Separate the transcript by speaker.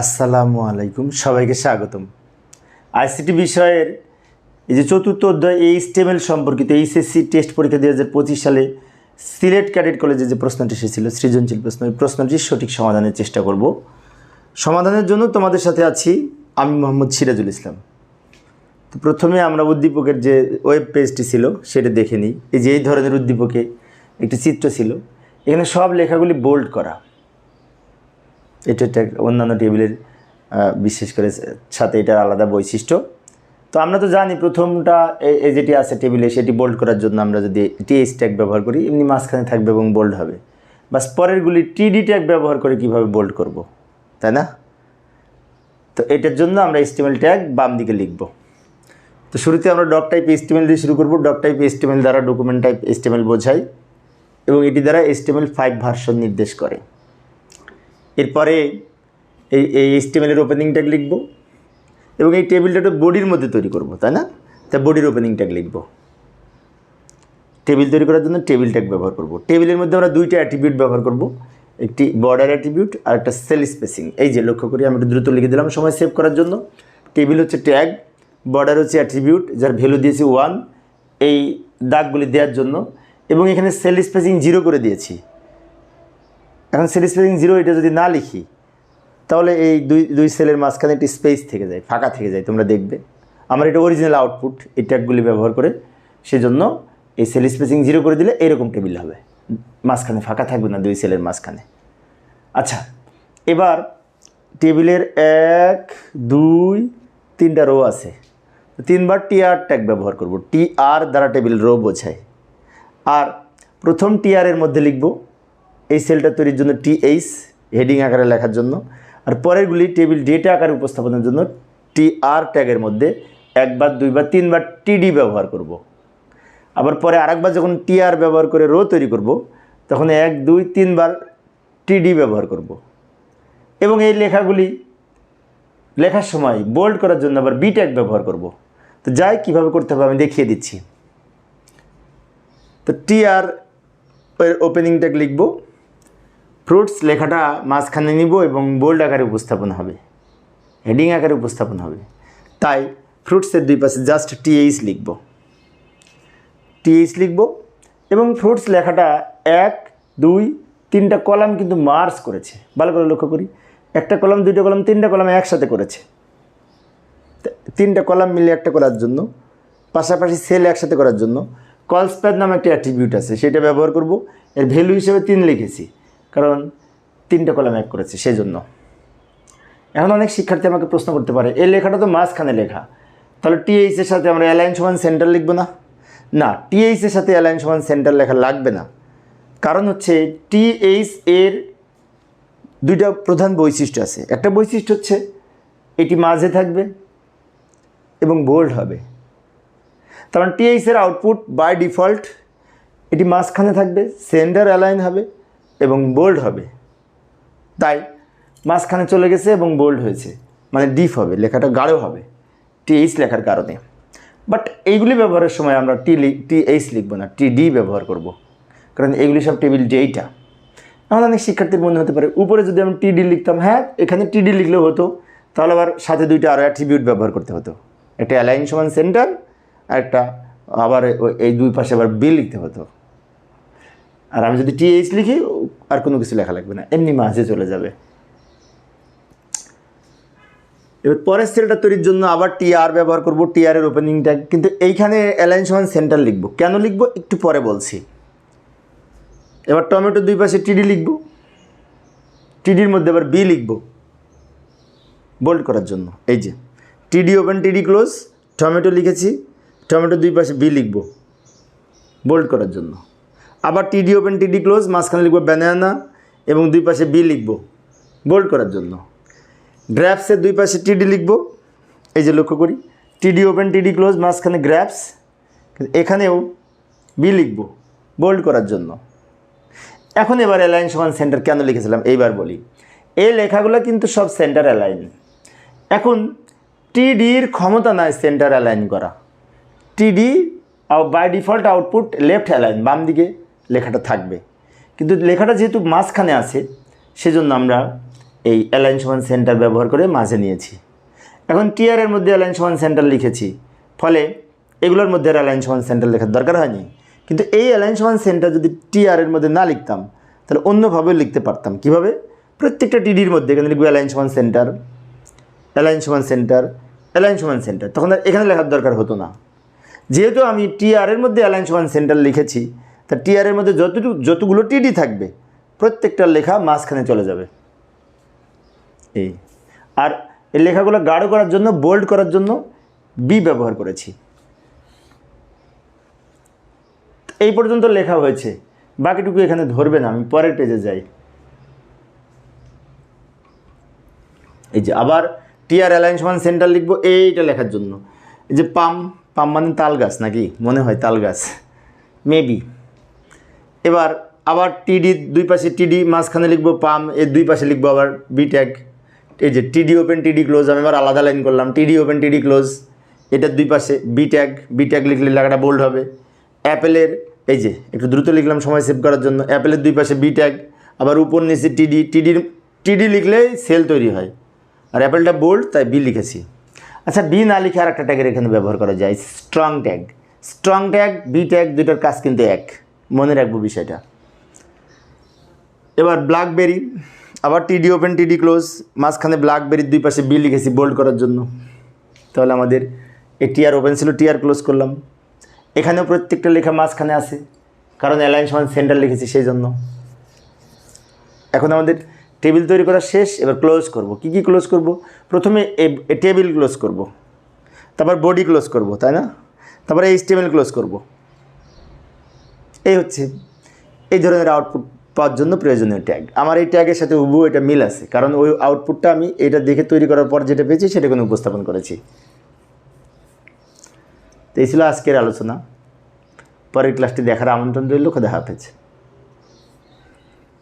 Speaker 1: আসসালামু আলাইকুম, সবাইকে স্বাগতম। আইসিটি বিষয়ের এই যে চতুর্থ অধ্যায়, এই স্টেমেল সম্পর্কিত এইচএসসি টেস্ট পরীক্ষা দু হাজার পঁচিশ সালে সিলেট ক্যাডেট কলেজে যে প্রশ্নটি এসেছিল, সৃজনশীল প্রশ্ন, এই প্রশ্নটির সঠিক সমাধানের চেষ্টা করব। সমাধানের জন্য তোমাদের সাথে আছি আমি মোহাম্মদ সিরাজুল ইসলাম। তো প্রথমে আমরা উদ্দীপকের যে ওয়েব পেজটি ছিল, সেটা দেখে নিই। এই যে এই ধরনের উদ্দীপকে একটি চিত্র ছিল। এখানে সব লেখাগুলি বোল্ড করা। এটা একটা অন্যান্য টেবিলের বিশেষ করে সাথে এটার আলাদা বৈশিষ্ট্য। তো আমরা তো জানি প্রথমটা এ- এই যেটি আছে টেবিলে সেটি বোল্ড করার জন্য আমরা যদি টিএস ট্যাগ ব্যবহার করি, এমনি মাঝখানে থাকবে এবং বোল্ড হবে। বাস পরেরগুলি টিডি ট্যাগ ব্যবহার করে কীভাবে বোল্ড করব, তাই না? তো এটার জন্য আমরা এস্টিমেল ট্যাগ বাম দিকে লিখব। তো শুরুতে আমরা ডক টাইপ এস্টিমেল দিয়ে শুরু করব। ডক টাইপ এস্টিমেল দ্বারা ডকুমেন্ট টাইপ এস্টিমেল বোঝাই এবং এটি দ্বারা এস্টিমেল ফাইভ ভার্সন নির্দেশ করে। এরপরে এই এই এস্টিমেলের ওপেনিং ট্যাগ লিখব এবং এই টেবিলটা তো বডির মধ্যে তৈরি করব, তাই না? তা বডির ওপেনিং ট্যাগ লিখব। টেবিল তৈরি করার জন্য টেবিল ট্যাগ ব্যবহার করব। টেবিলের মধ্যে আমরা দুইটা অ্যাট্রিবিউট ব্যবহার করব, একটি বর্ডার অ্যাট্রিবিউট আর একটা সেল স্পেসিং এই যে লক্ষ্য করি, আমি একটু দ্রুত লিখে দিলাম, সময় সেভ করার জন্য। টেবিল হচ্ছে ট্যাগ বর্ডার হচ্ছে অ্যাট্রিবিউট যার ভ্যালু দিয়েছি ওয়ান এই দাগগুলি দেওয়ার জন্য। এবং এখানে সেল স্পেসিং জিরো করে দিয়েছি। এখন সেল স্পেসিং জিরো এটা যদি না লিখি, তাহলে এই দুই দুই সেলের মাঝখানে একটি স্পেস থেকে যায়, ফাঁকা থেকে যায়, তোমরা দেখবে। আমার এটা অরিজিনাল আউটপুট এই ট্যাগগুলি ব্যবহার করে। সেজন্য এই সেল স্পেসিং জিরো করে দিলে এরকম টেবিল হবে। মাঝখানে ফাঁকা থাকবে না দুই সেলের মাঝখানে। আচ্ছা এবার টেবিলের এক, দুই, তিনটা রো আছে। তিনবার টি আর ট্যাগ ব্যবহার করব। টি আর দ্বারা টেবিল রো বোঝায়। আর প্রথম টিআরের মধ্যে লিখব এই সেলটা তৈরির জন্য টি এইচ হেডিং আকারে লেখার জন্য আর পরেরগুলি টেবিল ডেটা আকারে উপস্থাপনের জন্য টি আর ট্যাগের মধ্যে একবার, দুইবার, তিনবার টিডি ব্যবহার করব। আবার পরে আরেকবার যখন টিআর ব্যবহার করে রো তৈরি করব, তখন এক, দুই, তিনবার টিডি ব্যবহার করব। এবং এই লেখাগুলি লেখার সময় বোল্ড করার জন্য আবার বি ট্যাগ ব্যবহার করব। তো যাই, কীভাবে করতে হবে আমি দেখিয়ে দিচ্ছি তো টি আর ওপেনিং ট্যাগ লিখব ফ্রুটস লেখাটা মাঝখানে নিব এবং বোল্ড আকারে উপস্থাপন হবে। হেডিং আকারে উপস্থাপন হবে। তাই ফ্রুটসের দুই পাশে জাস্ট টিএইচ লিখব। টিএইচ লিখব এবং ফ্রুটস লেখাটা এক, দুই, তিনটা কলাম কিন্তু মার্স করেছে। ভালো করে লক্ষ্য করি। একটা কলাম, দুইটা কলাম, তিনটা কলাম একসাথে করেছে। তিনটা কলাম মিলে একটা করার জন্য, পাশাপাশি সেল একসাথে করার জন্য কলস্প্যাড নামে একটা অ্যাট্রিবিউট আছে, সেটা ব্যবহার করব। এর ভ্যালু হিসেবে তিন লিখেছি। কারণ তিনটা কলাম এক করেছে সেই জন্য এখন অনেক শিক্ষার্থী আমাকে প্রশ্ন করতে পারে, এই লেখাটা তো মাঝখানে লেখা। তাহলে টিএইচ এর সাথে আমরা অ্যালাইন সমান সেন্টার লিখব না? না টিএইচ এর সাথে অ্যালাইন সমান সেন্টার লেখা লাগবে না। কারণ হচ্ছে টিএইচ এর দুইটা প্রধান বৈশিষ্ট্য আছে। একটা বৈশিষ্ট্য হচ্ছে এটি মাঝে থাকবে এবং বোল্ড হবে। কারণ টিএইচ এর আউটপুট বাই ডিফল্ট এটি মাঝখানে থাকবে সেন্টার অ্যালাইন হবে এবং বোল্ড হবে। তাই মাঝখানে চলে গেছে এবং বোল্ড হয়েছে। মানে ডিপ হবে, লেখাটা গাঢ় হবে টিএইচ লেখার কারণে। বাট এইগুলি ব্যবহারের সময় আমরা টি টি এইচ লিখব না টি ডি ব্যবহার করব। কারণ এগুলি সব টেবিল ডেইটা এখন অনেক শিক্ষার্থীর মনে হতে পারে, উপরে যদি আমি টিডি লিখতাম হ্যাঁ এখানে টিডি লিখলেও হতো, তাহলে আবার সাথে দুইটা আরও অ্যাট্রিবিউট ব্যবহার করতে হতো। একটা অ্যালাইন সমান সেন্টার আর একটা আবার এই দুই পাশে আবার বি লিখতে হতো। আর আমি যদি টিএইচ লিখি, আর কোনো কিছু লেখা লাগবে না। এমনি মাঝে চলে যাবে। এবার পরের সেলটা তৈরির জন্য আবার টিআর ব্যবহার করব টিআর এর ওপেনিং ট্যাগ কিন্তু এইখানে অ্যালাইন সমান সেন্টার লিখব। কেন লিখব? একটু পরে বলছি। এবার টমেটো দুই পাশে টিডি লিখব। টিডির মধ্যে আবার বি লিখব। বোল্ড করার জন্য। এই যে। টিডি ওপেন টিডি ক্লোজ টমেটো লিখেছি। টমেটো দুই পাশে বি লিখব। বোল্ড করার জন্য। আবার টিডি ওপেন টিডি ক্লোজ মাঝখানে লিখব ব্যানানা এবং দুই পাশে বি লিখব। বোল্ড করার জন্য। গ্র্যাপসের দুই পাশে টিডি লিখব। এই যে লক্ষ্য করি। টিডি ওপেন টিডি ক্লোজ মাঝখানে গ্র্যাপস এখানেও বি লিখব। বোল্ড করার জন্য। এখন এবার অ্যালাইন সমান সেন্টার কেন লিখেছিলাম? এইবার বলি। এই লেখাগুলো কিন্তু সব সেন্টার অ্যালাইন এখন টিডির ক্ষমতা নাই সেন্টার অ্যালাইন করা। TD by default output left align বাম দিকে লেখাটা থাকবে। কিন্তু লেখাটা যেহেতু মাঝখানে আছে, সেজন্য আমরা এই অ্যালাইন সমান সেন্টার ব্যবহার করে মাঝে নিয়েছি। এখন টিআরের মধ্যে অ্যালাইন সমান সেন্টার লিখেছি, ফলে এগুলোর মধ্যে আর অ্যালাইন সমান সেন্টার লেখার দরকার হয়নি। কিন্তু এই অ্যালাইন সমান সেন্টার যদি টিআরের মধ্যে না লিখতাম, তাহলে অন্যভাবে লিখতে পারতাম। কীভাবে? প্রত্যেকটা টিডির মধ্যে এখানে লিখব অ্যালাইন সমান সেন্টার অ্যালাইন সমান সেন্টার অ্যালাইন সমান সেন্টার তখন আর এখানে লেখার দরকার হতো না। যেহেতু আমি টিআরের মধ্যে অ্যালাইন সমান সেন্টার লিখেছি তা টিআরের মধ্যে যতটুকু, যতগুলো টিডি থাকবে প্রত্যেকটা লেখা মাঝখানে চলে যাবে। এই। আর এই লেখাগুলো গাঢ় করার জন্য বোল্ড করার জন্য বি ব্যবহার করেছি। এই পর্যন্ত লেখা হয়েছে। বাকিটুকু এখানে ধরবে না, আমি পরের পেজে যাই। এই যে আবার টিআর অ্যালায়েন্স ওয়ান সেন্টার লিখব, এইটা লেখার জন্য। এই যে পাম পাম মানে তাল গাছ নাকি? মনে হয় তাল গাছ। মেবি এবার আবার টিডি দুই পাশে টিডি মাঝখানে লিখব পাম, এর দুই পাশে লিখব আবার বি ট্যাগ এই যে টিডি ওপেন টিডি ক্লোজ আমি আবার আলাদা লাইন করলাম। টিডি ওপেন টিডি ক্লোজ এটার দুই পাশে বি ট্যাগ বি ট্যাগ লিখলে লেখাটা বোল্ড হবে। অ্যাপেলের, এই যে, একটু দ্রুত লিখলাম, সময় সেভ করার জন্য। অ্যাপেলের দুই পাশে বি ট্যাগ আবার উপর নিচে টিডি টিডির টিডি লিখলেই সেল তৈরি হয়। আর অ্যাপেলটা বোল্ড তাই বি লিখেছি। আচ্ছা বি না লিখে আর একটা ট্যাগের এখানে ব্যবহার করা যায়। Strong tag strong tag B tag দুইটার কাজ কিন্তু এক। মনে রাখব বিষয়টা। এবার ব্ল্যাকবেরি আবার টিডি ওপেন টিডি ক্লোজ মাঝখানে ব্ল্যাকবেরির দুই পাশে বি লিখেছি বোল্ড করার জন্য। তাহলে আমাদের এ টিআর ওপেন ছিল টিআর ক্লোজ করলাম। এখানেও প্রত্যেকটা লেখা মাঝখানে আছে, কারণ অ্যালায়েন্স ওয়ান সেন্টার লিখেছি সেই জন্য। এখন আমাদের টেবিল তৈরি করা শেষ, এবার ক্লোজ করব। কি কি ক্লোজ করব? প্রথমে টেবিল ক্লোজ করব। তারপর বডি ক্লোজ করব, তাই না? তারপরে এইচ টেবিল ক্লোজ করব। এই হচ্ছে, এই ধরনের আউটপুট পাওয়ার জন্য প্রয়োজনীয় ট্যাগ আমার এই ট্যাগের সাথে উভু এটা মিল আছে, কারণ ওই আউটপুটটা আমি এটা দেখে তৈরি করার পর যেটা পেয়েছি সেটা কোনো উপস্থাপন করেছি। তো এই ছিল আজকের আলোচনা। পরের ক্লাসটি দেখার আমন্ত্রণ রইল, খোদা হাফেজ।